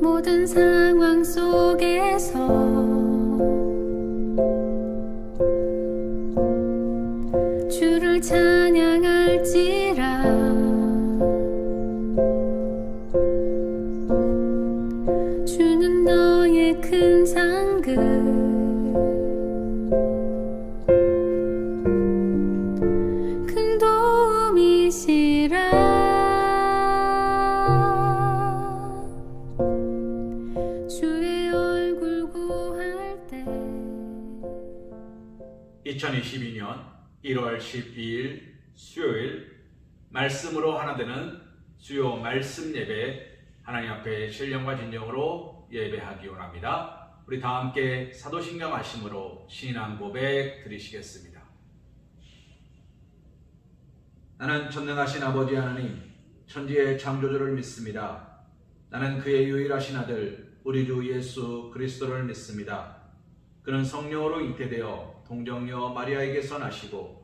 모든 상황 속에서 1월 12일 수요일 말씀으로 하나 되는 수요 말씀 예배 하나님 앞에 신령과 진정으로 예배하기 원합니다. 우리 다 함께 사도신경 하심으로 신앙 고백 드리시겠습니다. 나는 전능하신 아버지 하나님 천지의 창조주를 믿습니다. 나는 그의 유일하신 아들 우리 주 예수 그리스도를 믿습니다. 그는 성령으로 잉태되어 동정녀 마리아에게서 나시고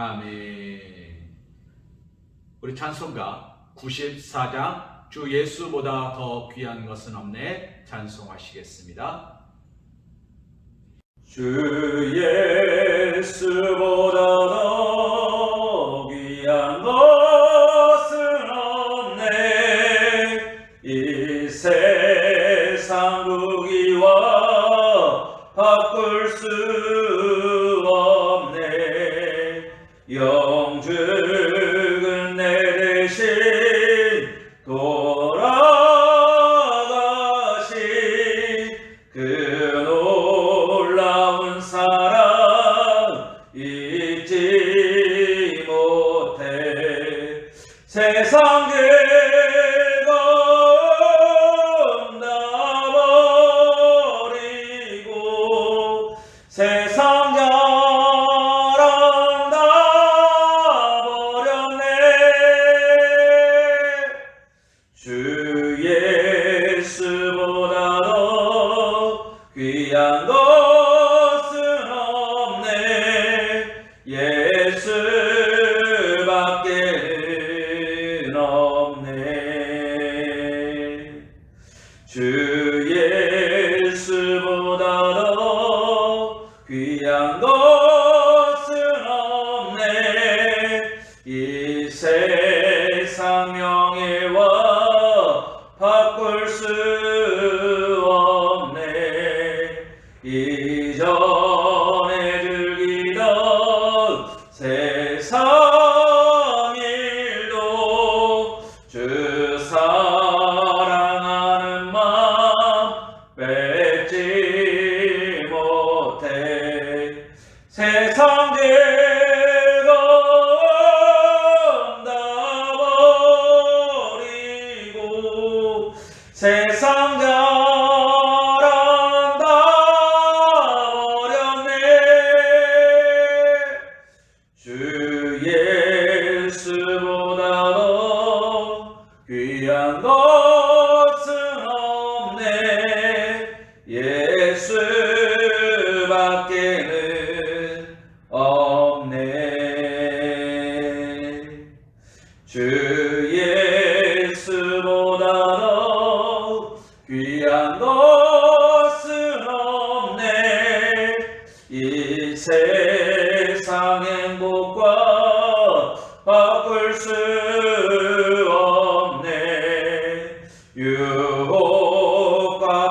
아멘. 우리 찬송가 94장 주 예수보다 더 귀한 것은 없네 찬송하시겠습니다. 주 예수보다 주예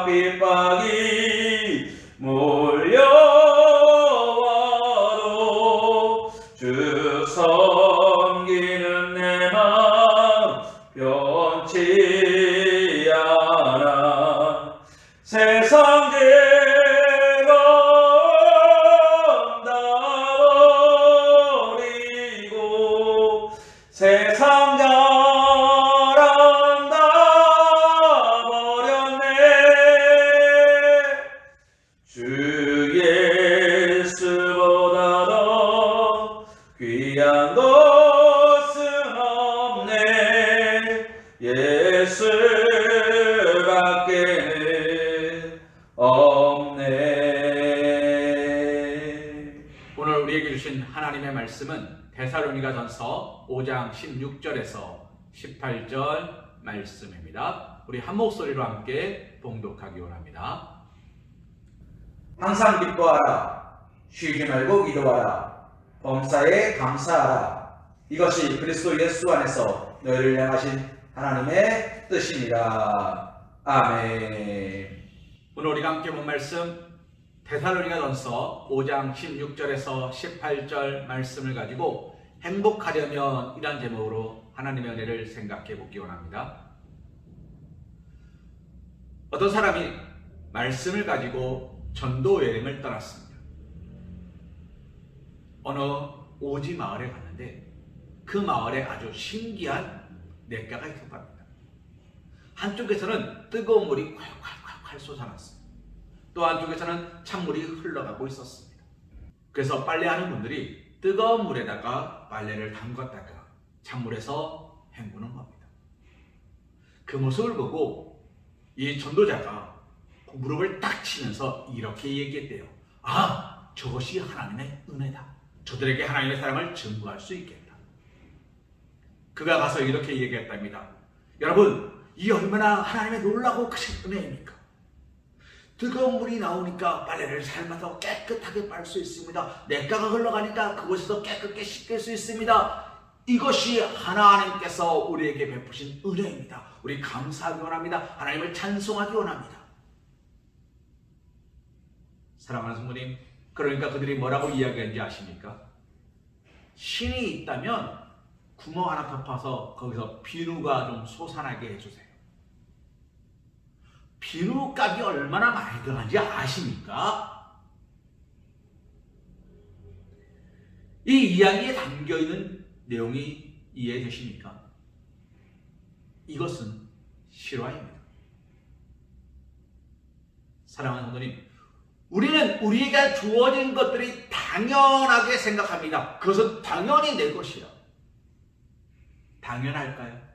유혹 5장 16절에서 18절 말씀입니다. 우리 한 목소리로 함께 봉독하기 원합니다. 항상 기뻐하라. 쉬지 말고 기도하라. 범사에 감사하라. 이것이 그리스도 예수 안에서 너희를 향하신 하나님의 뜻이니라. 아멘. 오늘 우리가 함께 본 말씀 데살로니가전서 5장 16절에서 18절 말씀을 가지고 행복하려면 이란 제목으로 하나님의 은혜를 생각해 보기 원합니다. 어떤 사람이 말씀을 가지고 전도 여행을 떠났습니다. 어느 오지 마을에 갔는데 그 마을에 아주 신기한 냇가가 있었답니다. 한쪽에서는 뜨거운 물이 콸콸콸콸 솟아났습니다. 또 한쪽에서는 찬물이 흘러가고 있었습니다. 그래서 빨래하는 분들이 뜨거운 물에다가 빨래를 담갔다가 찬물에서 헹구는 겁니다. 그 모습을 보고 이 전도자가 무릎을 딱 치면서 이렇게 얘기했대요. 아, 저것이 하나님의 은혜다. 저들에게 하나님의 사랑을 증거할 수 있겠다. 그가 가서 이렇게 얘기했답니다. 여러분, 이 얼마나 하나님의 놀라고 크신 은혜입니까? 뜨거운 물이 나오니까 빨래를 삶아서 깨끗하게 빨 수 있습니다. 냇가가 흘러가니까 그곳에서 깨끗게 씻길 수 있습니다. 이것이 하나님께서 우리에게 베푸신 은혜입니다. 우리 감사하기 원합니다. 하나님을 찬송하기 원합니다. 사랑하는 성모님, 그러니까 그들이 뭐라고 이야기했는지 아십니까? 신이 있다면 구멍 하나 덮어서 거기서 비누가 좀 솟아나게 해주세요. 비누 값이 얼마나 많이 들어간지 아십니까? 이 이야기에 담겨 있는 내용이 이해되십니까? 이것은 실화입니다. 사랑하는 성도님, 우리는 우리에게 주어진 것들이 당연하게 생각합니다. 그것은 당연히 내 것이야. 당연할까요?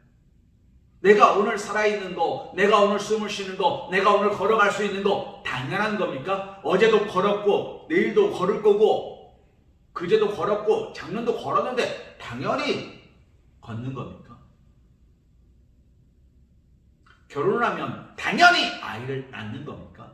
내가 오늘 살아있는 거, 내가 오늘 숨을 쉬는 거, 내가 오늘 걸어갈 수 있는 거 당연한 겁니까? 어제도 걸었고, 내일도 걸을 거고, 그제도 걸었고, 작년도 걸었는데 당연히 걷는 겁니까? 결혼을 하면 당연히 아이를 낳는 겁니까?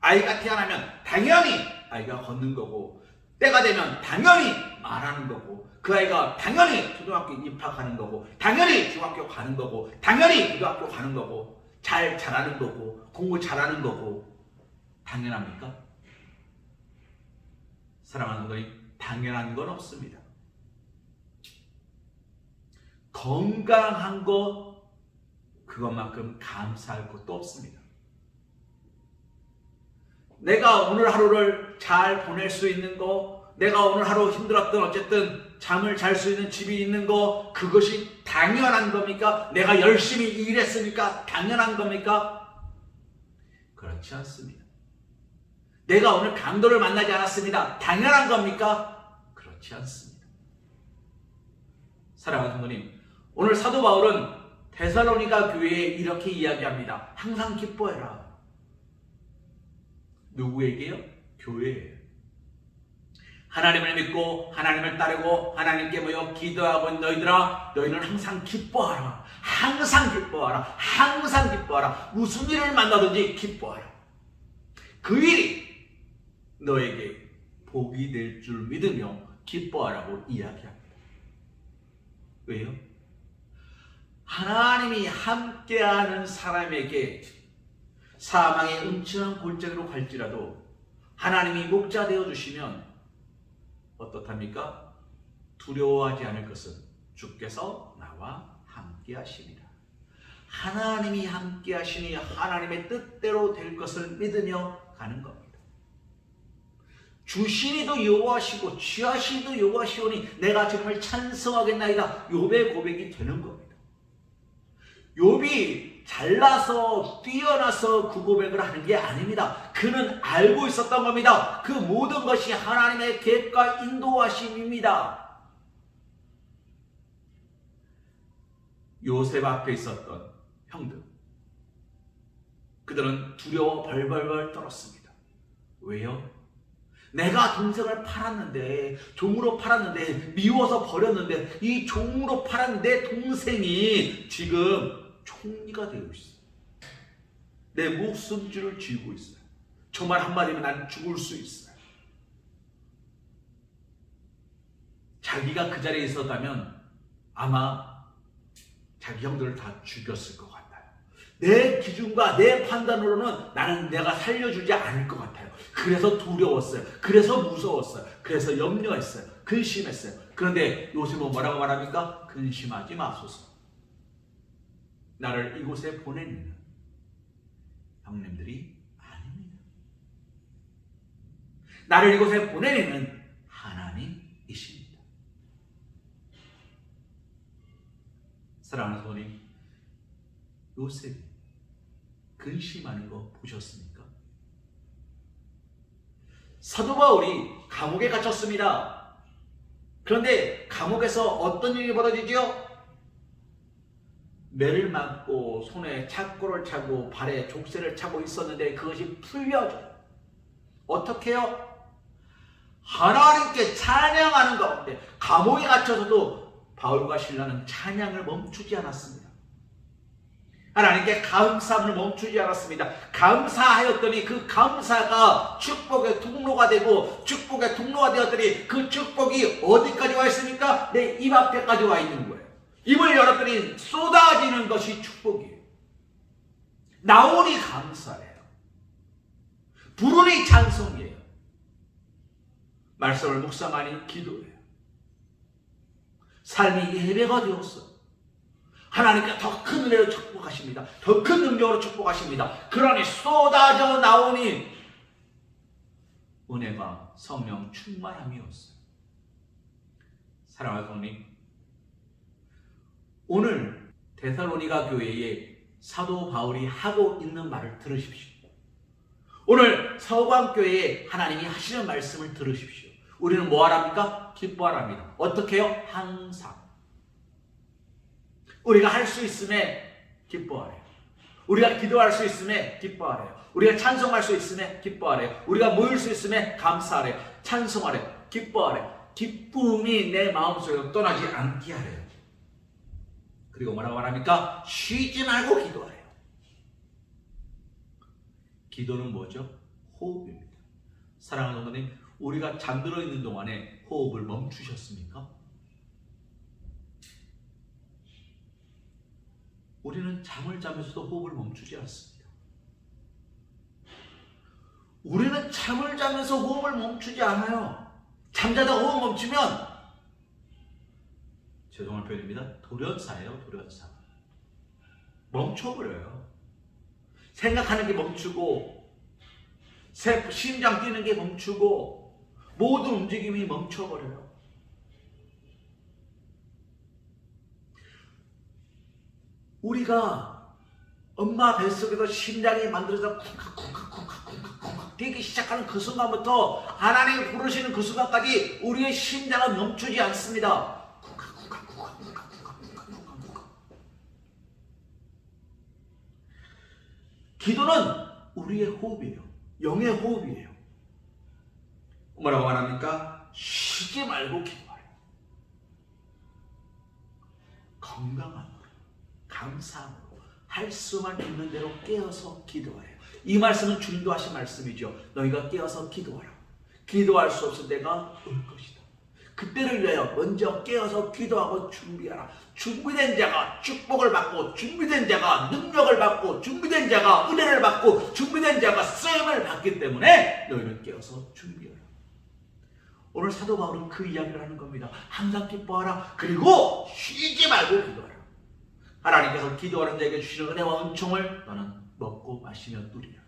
아이가 태어나면 당연히 아이가 걷는 거고, 때가 되면 당연히 말하는 거고, 그 아이가 당연히 초등학교 입학하는 거고, 당연히 중학교 가는 거고, 당연히 고등학교 가는 거고, 잘 자라는 거고, 공부 잘하는 거고, 당연합니까? 사랑하는 성도님, 당연한 건 없습니다. 건강한 것, 그것만큼 감사할 것도 없습니다. 내가 오늘 하루를 잘 보낼 수 있는 거, 내가 오늘 하루 힘들었던 어쨌든 잠을 잘 수 있는 집이 있는 거, 그것이 당연한 겁니까? 내가 열심히 일했으니까 당연한 겁니까? 그렇지 않습니다. 내가 오늘 강도를 만나지 않았습니다. 당연한 겁니까? 그렇지 않습니다. 사랑하는 성도님, 오늘 사도 바울은 데살로니가 교회에 이렇게 이야기합니다. 항상 기뻐해라. 누구에게요? 교회에. 하나님을 믿고 하나님을 따르고 하나님께 모여 기도하고 너희들아 너희는 항상 기뻐하라. 항상 기뻐하라. 항상 기뻐하라. 무슨 일을 만나든지 기뻐하라. 그 일이 너에게 복이 될 줄 믿으며 기뻐하라고 이야기합니다. 왜요? 하나님이 함께하는 사람에게 사망의 음침한 골짜기로 갈지라도 하나님이 목자 되어 주시면 어떻답니까? 두려워하지 않을 것은 주께서 나와 함께 하시니라. 하나님이 함께 하시니 하나님의 뜻대로 될 것을 믿으며 가는 겁니다. 주시니도 여호와시고 취하시니도 여호와시오니 내가 주님을 찬송하겠나이다. 욥의 고백이 되는 겁니다. 욥이 잘나서 뛰어나서 그 고백을 하는 게 아닙니다. 그는 알고 있었던 겁니다. 그 모든 것이 하나님의 계획과 인도하심입니다. 요셉 앞에 있었던 형들. 그들은 두려워 벌벌벌 떨었습니다. 왜요? 내가 동생을 팔았는데 종으로 팔았는데 미워서 버렸는데 이 종으로 내 동생이 지금 총리가 되고 있어. 내 목숨줄을 쥐고 있어요. 정말 한마디면 난 죽을 수 있어요. 자기가 그 자리에 있었다면 아마 자기 형들을 다 죽였을 것 같아요. 내 기준과 내 판단으로는 나는 내가 살려주지 않을 것 같아요. 그래서 두려웠어요. 그래서 무서웠어요. 그래서 염려했어요. 근심했어요. 그런데 요즘은 뭐라고 말합니까? 근심하지 마소서. 나를 이곳에 보내는 형님들이 아닙니다. 나를 이곳에 보내는 하나님이십니다. 사랑하는 성도님, 요셉 근심하는 거 보셨습니까? 사도 바울이 감옥에 갇혔습니다. 그런데 감옥에서 어떤 일이 벌어지죠? 매를 맞고 손에 착고를 차고 발에 족쇄를 차고 있었는데 그것이 풀려져요. 어떻게요? 하나님께 찬양하는 가운데 감옥에 갇혀서도 바울과 신라는 찬양을 멈추지 않았습니다. 하나님께 감사함을 멈추지 않았습니다. 감사하였더니 그 감사가 축복의 통로가 되고 축복의 통로가 되었더니 그 축복이 어디까지 와 있습니까? 내 입 앞에까지 와 있는 거예요. 입을 열었더니 쏟아지는 것이 축복이에요. 나오니 감사해요. 부르니 찬송이에요. 말씀을 묵상하니 기도해요. 삶이 예배가 되었어. 하나님께 더 큰 은혜로 축복하십니다. 더 큰 능력으로 축복하십니다. 그러니 쏟아져 나오니 은혜가 성령 충만함이었어요. 사랑하는 성님, 오늘 데살로니가 교회에 사도 바울이 하고 있는 말을 들으십시오. 오늘 서광교회에 하나님이 하시는 말씀을 들으십시오. 우리는 뭐 하랍니까? 기뻐하랍니다. 어떻게 해요? 항상. 우리가 할 수 있음에 기뻐하래요. 우리가 기도할 수 있음에 기뻐하래요. 우리가 찬송할 수 있음에 기뻐하래요. 우리가 모일 수 있음에 감사하래요. 찬송하래요. 기뻐하래요. 기쁨이 내 마음속에서 떠나지 않게 하래요. 그리고 뭐라고 말합니까? 쉬지 말고 기도하래요. 기도는 뭐죠? 호흡입니다. 사랑하는 어머님, 우리가 잠들어 있는 동안에 호흡을 멈추셨습니까? 우리는 잠을 자면서도 호흡을 멈추지 않습니다. 우리는 잠을 자면서 호흡을 멈추지 않아요. 잠자다 호흡 멈추면 죄송한 표현입니다. 돌연사예요, 돌연사. 멈춰버려요. 생각하는 게 멈추고, 세- 심장 뛰는 게 멈추고, 모든 움직임이 멈춰버려요. 우리가 엄마 뱃속에서 심장이 만들어져 쿵칵쿵칵쿵칵쿵칵쿵칵 뛰기 시작하는 그 순간부터 하나님이 부르시는 그 순간까지 우리의 심장은 멈추지 않습니다. 기도는 우리의 호흡이에요. 영의 호흡이에요. 뭐라고 말합니까? 쉬지 말고 기도하라. 건강함으로, 감사함으로, 할 수만 있는 대로 깨어서 기도하래요. 이 말씀은 주님도 하신 말씀이죠. 너희가 깨어서 기도하라. 기도할 수 없을 때가 올 것이다. 그때를 위하여 먼저 깨어서 기도하고 준비하라. 준비된 자가 축복을 받고 준비된 자가 능력을 받고 준비된 자가 은혜를 받고 준비된 자가 쓰임을 받기 때문에 너희는 깨어서 준비하라. 오늘 사도 바울은 그 이야기를 하는 겁니다. 항상 기뻐하라. 그리고 쉬지 말고 기도하라. 하나님께서 기도하는 자에게 주시는 은혜와 은총을 너는 먹고 마시며 누리라.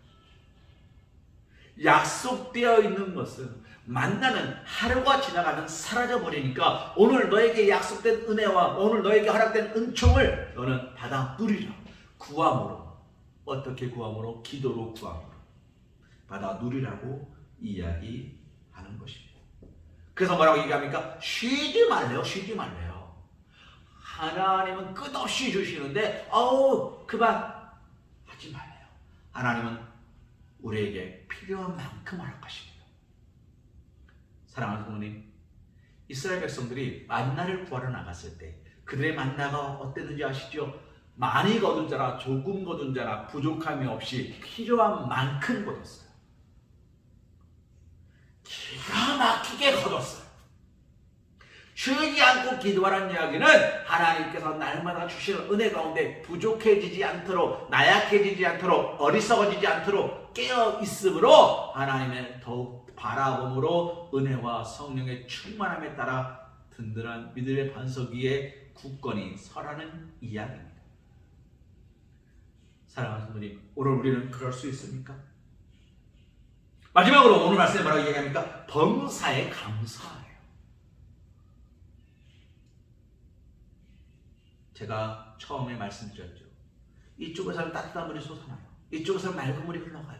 약속되어 있는 것은 만나는 하루가 지나가면 사라져 버리니까 오늘 너에게 약속된 은혜와 오늘 너에게 허락된 은총을 너는 받아 누리라. 구함으로 어떻게 구함으로 기도로 구함으로 받아 누리라고 이야기하는 것입니다. 그래서 뭐라고 얘기합니까? 쉬지 말래요. 쉬지 말래요. 하나님은 끝없이 주시는데 어우 그만 하지 말래요. 하나님은 우리에게 필요한 만큼 허락하십니다. 사랑하는 부모님, 이스라엘 백성들이 만나를 구하러 나갔을 때 그들의 만나가 어땠는지 아시죠? 많이 거둔 자라 조금 거둔 자라 부족함이 없이 필요한 만큼 거뒀어요. 기가 막히게 거뒀어요. 쉬지 않고 기도하라는 이야기는 하나님께서 날마다 주시는 은혜 가운데 부족해지지 않도록 나약해지지 않도록 어리석어지지 않도록 깨어 있으므로 하나님의 더욱 바라봄으로 은혜와 성령의 충만함에 따라 든든한 믿음의 반석 위에 굳건히 서라는 이야기입니다. 사랑하는 성도님, 오늘 우리는 그럴 수 있습니까? 마지막으로 오늘 말씀에 뭐라고 얘기합니까? 범사에 감사해요. 제가 처음에 말씀드렸죠. 이쪽에서는 따뜻한 물이 솟아나요. 이쪽에서는 맑은 물이 흘러가요.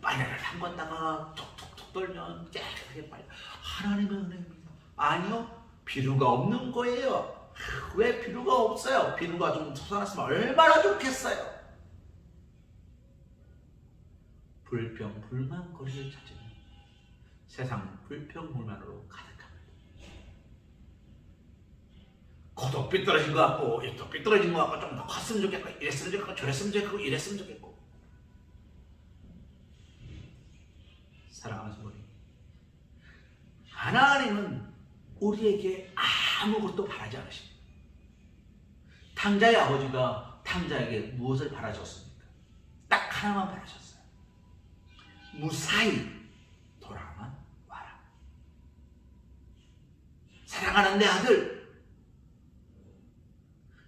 빨래를 담갔다가 톡톡 톡 돌면 깨끗하게 빨려. 하나님의 은혜입니다. 아니요. 비루가 없는 거예요. 왜 비루가 없어요? 비루가 좀 솟아났으면 얼마나 좋겠어요. 불평, 불만 거리를 찾으면 세상 불평, 불만으로 가득합니다. 코도 삐뚤어진 것 같고 입도 삐뚤어진 것 같고 좀 더 컸으면 좋겠고 이랬으면 좋겠고 저랬으면 좋겠고 이랬으면 좋겠고 사랑하는 성도님 하나님은 우리에게 아무것도 바라지 않으십니다. 탕자의 아버지가 탕자에게 무엇을 바라셨습니까? 딱 하나만 바라셨어요. 무사히 돌아만 와라. 사랑하는 내 아들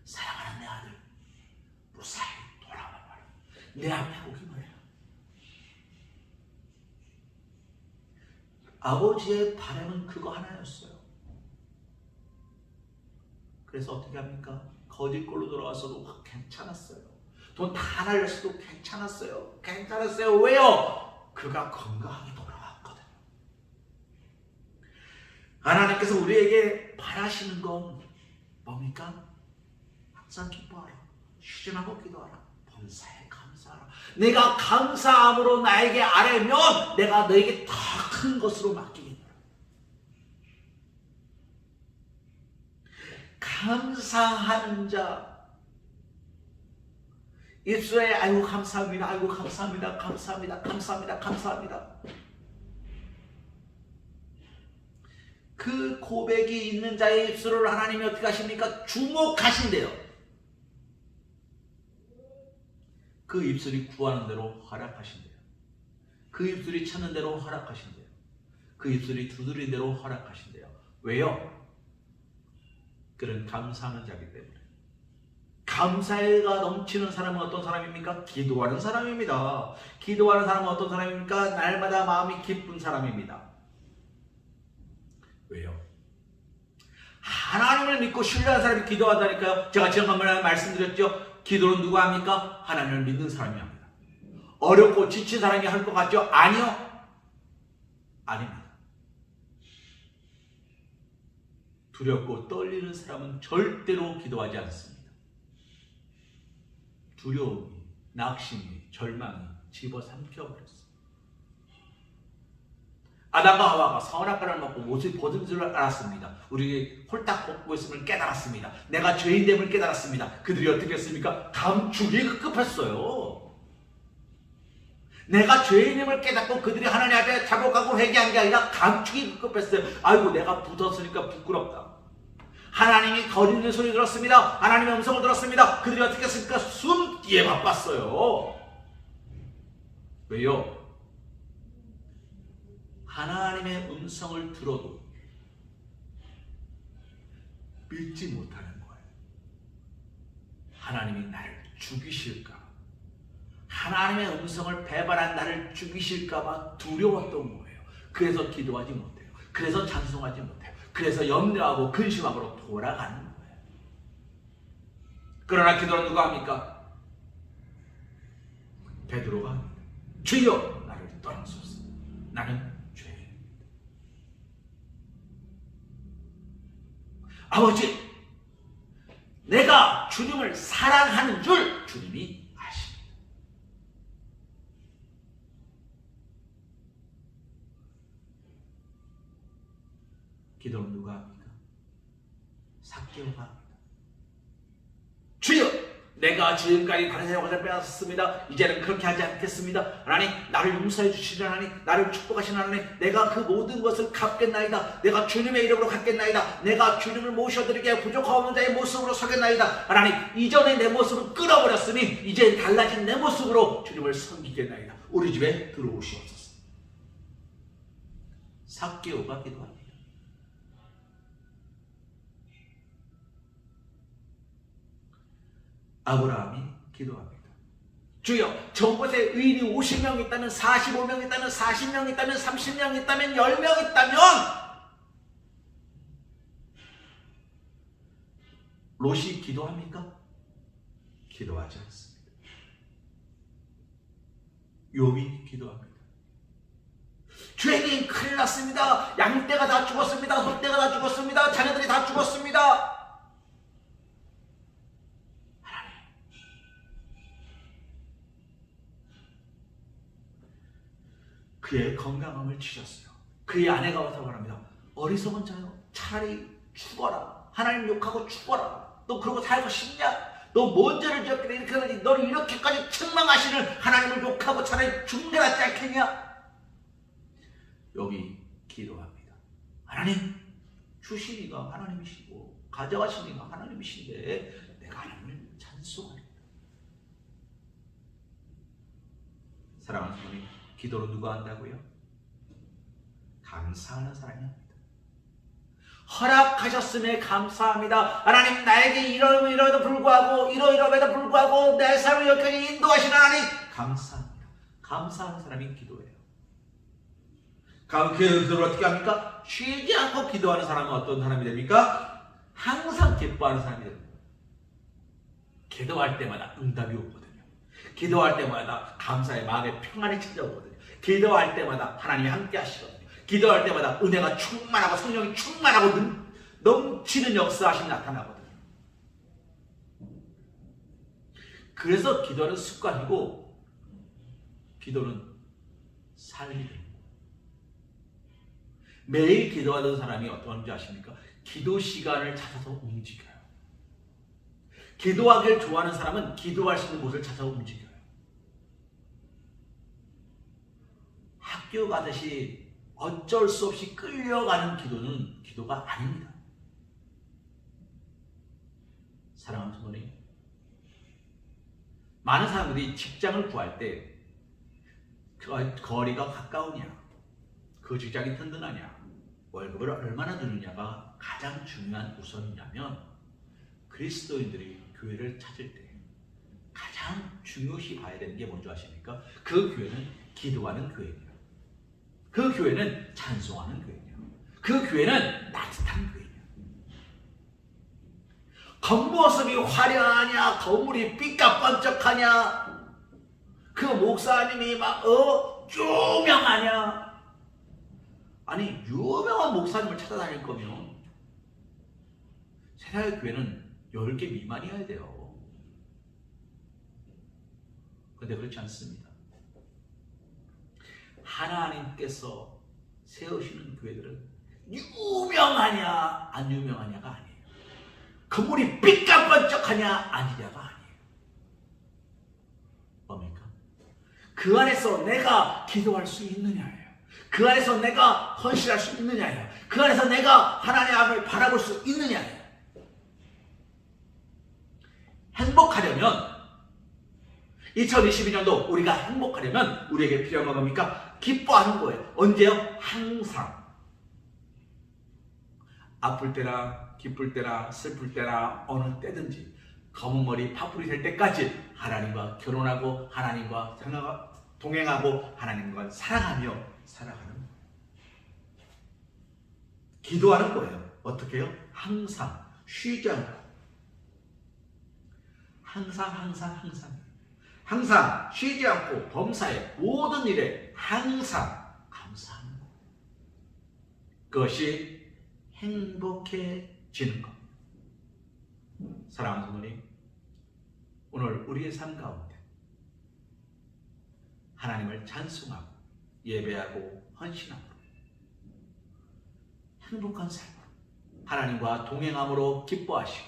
사랑하는 내 아들 무사히 돌아와 봐라 내 앞에 오기 말이야 아버지의 바람은 그거 하나였어요 그래서 어떻게 합니까? 거짓골로 돌아왔어도 괜찮았어요 돈 다 날렸어도 괜찮았어요 괜찮았어요 왜요? 그가 건강하게 돌아왔거든 하나님께서 우리에게 바라시는 건 뭡니까? 항상 기뻐하라. 쉬지 말고 기도하라. 범사에. 내가 감사함으로 나에게 아뢰면 내가 너에게 더큰 것으로 맡기겠노라. 감사하는 자 입술에 아이고 감사합니다. 아이고 감사합니다. 감사합니다. 감사합니다. 감사합니다. 그 고백이 있는 자의 입술을 하나님이 어떻게 하십니까? 주목하신대요. 그 입술이 구하는 대로 허락하신대요. 그 입술이 찾는 대로 허락하신대요. 그 입술이 두드린 대로 허락하신대요. 왜요? 그는 감사하는 자기 때문에. 감사가 넘치는 사람은 어떤 사람입니까? 기도하는 사람입니다. 기도하는 사람은 어떤 사람입니까? 날마다 마음이 기쁜 사람입니다. 왜요? 하나님을 믿고 신뢰하는 사람이 기도한다니까요. 제가 지난번에 말씀드렸죠. 기도는 누가 합니까? 하나님을 믿는 사람이 합니다. 어렵고 지친 사람이 할 것 같죠? 아니요. 아닙니다. 두렵고 떨리는 사람은 절대로 기도하지 않습니다. 두려움이, 낙심이, 절망이 집어삼켜버렸어요. 아담과 하와가 선악과를 먹고 옷을 벗은 줄 알았습니다. 우리 홀딱 벗고 있음을 깨달았습니다. 내가 죄인됨을 깨달았습니다. 그들이 어떻게 했습니까? 감추기 급급했어요. 내가 죄인임을 깨닫고 그들이 하나님 앞에 자복하고 회개한 게 아니라 감추기 급급했어요. 아이고 내가 붙었으니까 부끄럽다. 하나님이 거리는 소리 들었습니다. 하나님의 음성을 들었습니다. 그들이 어떻게 했습니까? 숨기에 바빴어요. 왜요? 하나님의 음성을 들어도 믿지 못하는 거예요. 하나님이 나를 죽이실까? 하나님의 음성을 배반한 나를 죽이실까봐 두려웠던 거예요. 그래서 기도하지 못해요. 그래서 찬송하지 못해요. 그래서 염려하고 근심하고 돌아가는 거예요. 그러나 기도는 누가 합니까? 베드로가. 주여 나를 떠나소서. 나는 죄인입니다. 아버지, 내가 주님을 사랑하는 줄 주님이 아십니다. 기도는 누가 합니까? 삭개오가! 내가 지금까지 다른 것을 빼앗았습니다. 이제는 그렇게 하지 않겠습니다. 하나님, 나를 용서해 주시는 하나님, 나를 축복하시는 하나님, 내가 그 모든 것을 갚겠나이다. 내가 주님의 이름으로 갚겠나이다. 내가 주님을 모셔드리게 부족하옵는 자의 모습으로 서겠나이다. 하나님, 이전에 내 모습을 끊어버렸으니, 이제 달라진 내 모습으로 주님을 섬기겠나이다. 우리 집에 들어오시옵소서. 삭개오가 기도합니다. 아브라함이 기도합니다. 주여, 저곳에 의인이 50명 있다면 45명 있다면 40명 있다면 30명 있다면 10명 있다면 롯이 기도합니까? 기도하지 않습니다. 욥이 기도합니다. 주님 큰일 났습니다. 양떼가 다 죽었습니다. 소떼가 다 죽었습니다. 자녀들이 다 죽었습니다. 그의 건강함을 치셨어요. 그의 아내가 와서 말합니다. 어리석은 자요. 차라리 죽어라. 하나님 욕하고 죽어라. 너 그러고 살고 싶냐? 너 뭔 죄를 지었길래 이렇게 하니 너를 이렇게까지 책망하시는 하나님을 욕하고 차라리 죽는 게 낫지 않겠냐? 여기 기도합니다. 하나님 주시니가 하나님이시고 가져가시니가 하나님이신데 내가 하나님을 찬송합니다. 사랑하는 성도님 기도로 누가 한다고요? 감사하는 사람이 합니다. 허락하셨음에 감사합니다. 하나님 나에게 이러고 이러도 불구하고 이러이러에도 불구하고 내 삶을 여기까지 인도하시는 하나님 감사합니다. 감사하는 사람이 기도해요. 기도를 어떻게 합니까? 쉬지 않고 기도하는 사람은 어떤 사람이 됩니까? 항상 기뻐하는 사람이. 기도할 때마다 응답이 오거든요. 기도할 때마다 감사의 마음의 평안이 찾아오거든요. 기도할 때마다 하나님이 함께 하시거든요. 기도할 때마다 은혜가 충만하고 성령이 충만하고 능- 넘치는 역사하심 나타나거든요. 그래서 기도는 습관이고 기도는 삶이 됩니다. 매일 기도하던 사람이 어떤지 아십니까? 기도 시간을 찾아서 움직여요. 기도하기를 좋아하는 사람은 기도할 수 있는 곳을 찾아서 움직여요. 학교 가듯이 어쩔 수 없이 끌려가는 기도는 기도가 아닙니다. 사랑하는 성도님, 많은 사람들이 직장을 구할 때그 거리가 가까우냐, 그 직장이 든든하냐, 월급을 얼마나 주느냐가 가장 중요한 우선이냐면 그리스도인들이 교회를 찾을 때 가장 중요시 봐야 되는 게 뭔지 아십니까? 그 교회는 기도하는 교회입니다. 그 교회는 찬송하는 교회냐. 그 교회는 따뜻한 교회냐. 겉모습이 화려하냐, 건물이 삐까뻔쩍하냐, 그 목사님이 막, 어, 유명하냐. 아니, 유명한 목사님을 찾아다닐 거면, 세상의 교회는 10개 미만이어야 돼요. 근데 그렇지 않습니다. 하나님께서 세우시는 교회들은 유명하냐 안 유명하냐가 아니에요. 건물이 삐까뻔쩍하냐 아니냐가 아니에요. 뭡니까? 그 안에서 내가 기도할 수 있느냐예요. 그 안에서 내가 헌신할 수 있느냐예요. 그 안에서 내가 하나님의 앞을 바라볼 수 있느냐예요. 행복하려면 2022년도 우리가 행복하려면 우리에게 필요한 건 뭡니까? 기뻐하는 거예요. 언제요? 항상. 아플 때나 기쁠 때나 슬플 때나 어느 때든지 검은 머리 파풀이 될 때까지 하나님과 결혼하고 하나님과 동행하고 하나님과 사랑하며 살아가는. 기도하는 거예요. 어떻게 해요? 항상 쉬지 않고 항상 항상 항상 항상 쉬지 않고 범사의 모든 일에 항상 감사하는 것. 그것이 행복해지는 것. 사랑하는 성도님, 오늘 우리의 삶 가운데 하나님을 찬송하고 예배하고 헌신하고 행복한 삶, 하나님과 동행함으로 기뻐하시고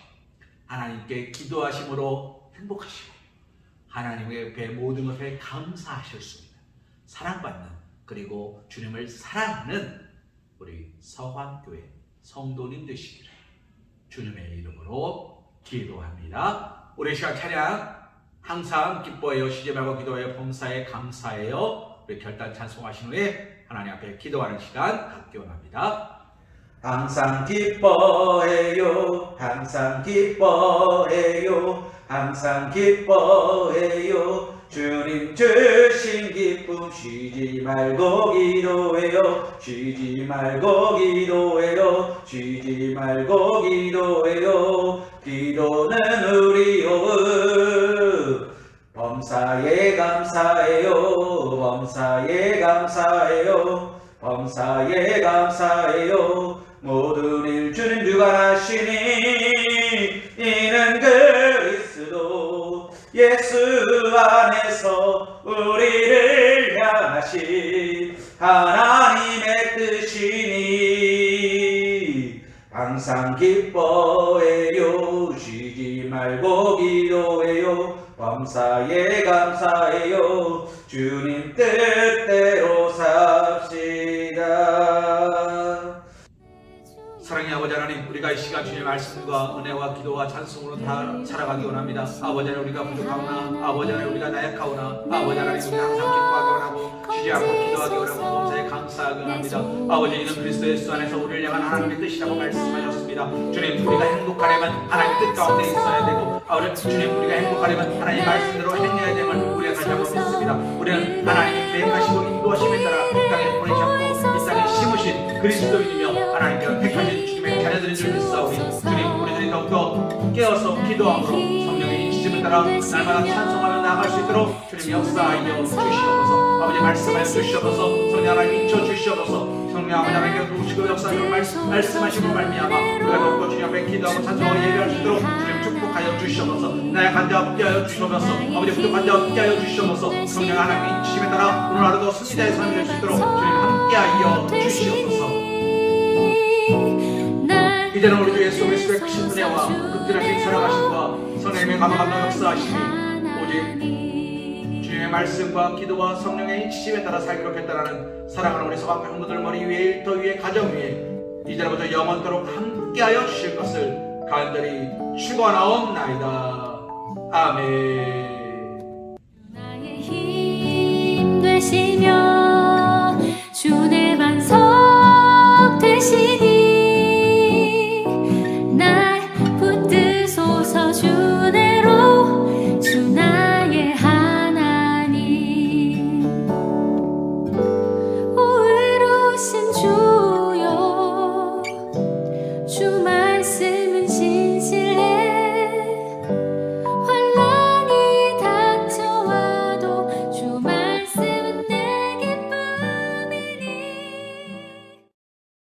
하나님께 기도하심으로 행복하시고 하나님의 배 모든 것에 있는 사랑받는 그리고 주님을 사랑하는 우리 서환교회 성도님 되시기를 주님의 이름으로 기도합니다. 우리 시간 찬양 항상 기뻐해요 쉬지 말고 기도해요 범사에 감사해요 우리 결단 찬송하신 후에 하나님 앞에 기도하는 시간 갖기 원합니다. 항상 기뻐해요. 항상 기뻐해요. 항상 기뻐해요. 주님 주신 기쁨 쉬지 말고 기도해요. 쉬지 말고 기도해요. 쉬지 말고 기도해요. 기도 말씀과 은혜와 기도와 찬송으로 다 살아가기 원합니다. 아버지 하나님 우리가 부족하오나 아버지 하나님 우리가 나약하오나 아버지 하나님 우리가 항상 기뻐하기 원하고 쉬지 않고 기도하기 원하고 범사에 감사하기 원합니다. 아버지 이는 그리스도 예수 안에서 우리를 향한 하나님의 뜻이라고 말씀하셨습니다. 주님 우리가 행복하려면 하나님의 뜻 가운데 있어야 되고 주님 우리가 행복하려면 하나님의 말씀대로 행해야 됨을 우리가 다시 한번 믿습니다. 우리는 하나님의 계획하시고 인도하심에 따라 이 땅에 보내셨고 이 땅에 심으신 그리스도인이며 하나님께로 택하신 줄 믿사오니 주님 우리들이 더욱더 깨어서 기도함으로 성령의 인치심을 따라 날마다 찬송하며 나아갈 수 있도록 주님 역사하여 주시옵소서. 아버지 말씀하여 주시옵소서. 성령 하나님 인쳐 주시옵소서. 성령 아버지 하나님께 도우시고 역사하시고 말씀, 말씀하시고 말미암아 우리가 더욱더 주님 앞에 기도하고 찬송하고 예배할 수 있도록 주님 축복하여 주시옵소서. 나의 간자 붙게 하여 주시옵소서 아버지 부족한 자 붙게 하여 주시옵소서. 성령 하나님 인치심에 따라 오늘 하루도 승리자의 삶이 될 수 있도록 주님 함께하여 주시옵소서 이제는 우리 주 예수 그리스도의 크신 은혜와 극진하신 사랑하심과 성령님의 감화감과 역사하심이 오직 주님의 말씀과 기도와 성령의 지침에 따라 살기로 했다라는 사랑하는 우리 서방 형부들 머리 위에 일터 위에 가정 위에 이제부터 영원토록 함께하여 주실 것을 간절히 축원하옵나이다. 아멘.